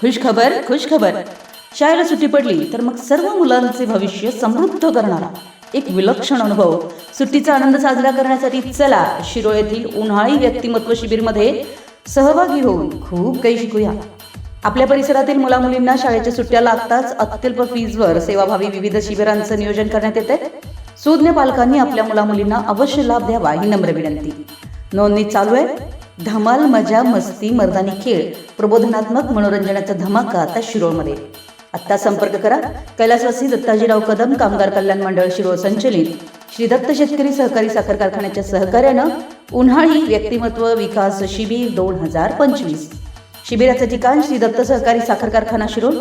खुश खबर खुश खबर. शाळेला सुट्टी पडली तर मग सर्व मुलांचे भविष्य समृद्ध करणारा. एक विलक्षण अनुभव. सुट्टीचा आनंद साजरा करण्यासाठी चला शिरोळ येथील उन्हाळी व्यक्तिमत्व शिबिरमध्ये सहभागी होऊन खूप काही शिकूया. आपल्या परिसरातील मुलामुलींना शाळेच्या सुट्ट्या लागताच अत्यल्प फीजवर सेवाभावी विविध शिबिरांचं नियोजन करण्यात येते सुज्ञ पालकांनी आपल्या मुलामुलींना अवश्य लाभ द्यावा ही नम्र विनंती. नोंदणी चालू आहे. धमाल मजा मस्ती मर्दानी खेळ प्रबोधनात्मक मनोरंजनाचा धमाका आता शिरोळमध्ये. आत्ता संपर्क करा. कैलासवासी दत्ताजीराव कदम कामगार कल्याण मंडळ शिरोळ संचलित. श्री दत्त शेतकरी सहकारी साखर कारखान्याच्या सहकार्यानं उन्हाळी व्यक्तिमत्व विकास शिबिर दोन हजार पंचवीस. शिबिराचं ठिकाण श्री दत्त सहकारी साखर कारखाना शिरोळ.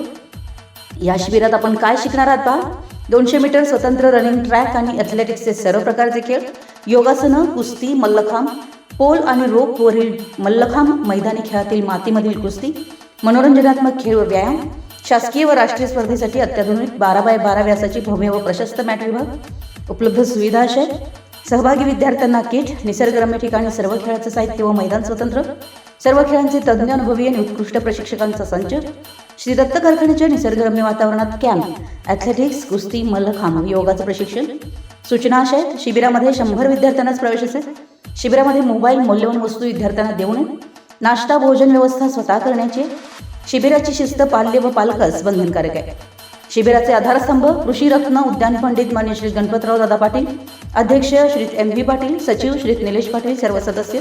या शिबिरात आपण काय शिकणार आहात पहा? दोनशे मीटर स्वतंत्र रनिंग ट्रॅक आणि ॲथलेटिक्सचे सर्व प्रकारचे खेळ योगासनं कुस्ती मल्लखांब पोल आणि रोपवरील मल्लखांब मैदानी खेळातील मातीमधील कुस्ती मनोरंजनात्मक खेळ व व्यायाम शासकीय व राष्ट्रीय स्पर्धेसाठी अत्याधुनिक बारा बाय बारा व्यासाची भव्य व प्रशस्त मॅट विभाग उपलब्ध सुविधा अशा सहभागी विद्यार्थ्यांना किट निसर्गरम्य ठिकाणी सर्व खेळाचं साहित्य व मैदान स्वतंत्र सर्व खेळांचे तज्ज्ञ अनुभवी आणि उत्कृष्ट प्रशिक्षकांचा संच श्री दत्त कारखान्याच्या निसर्गरम्य वातावरणात कॅम्प ॲथलेटिक्स कुस्ती मल्लखांब योगाचं प्रशिक्षण सूचना अशा आहेत शिबिरामध्ये शंभर विद्यार्थ्यांनाच प्रवेश असेल. शिबिरामध्ये मोबाईल मौल्यवान वस्तू विद्यार्थ्यांना देऊ नये. नाश्ता भोजन व्यवस्था स्वतः करण्याची. शिबिराची शिस्त पाल्य व पालकच बंधनकारक आहे. शिबिराचे आधारस्तंभ कृषी रत्न उद्यान पंडित मान्य श्री गणपतराव दादा पाटील अध्यक्ष श्री एम व्ही पाटील सचिव श्री निलेश पाटील सर्व सदस्य.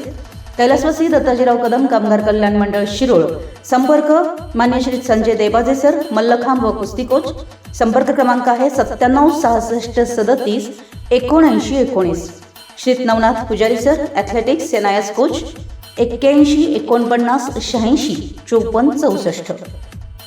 कैलासवासी दत्ताजीराव कदम कामगार कल्याण मंडळ शिरोळ. संपर्क मान्य श्री संजय देबाजे सर मल्लखांब व कुस्ती कोच. संपर्क क्रमांक आहे सत्त्याण्णव सहासष्ट सदतीस एकोणऐंशी एकोणीस. श्री नवनाथ पुजारी सर ॲथलेटिक्स एनआयएस कोच एक्क्याऐंशी एकोणपन्नास शहाऐंशी चोपन्न चौसष्ट.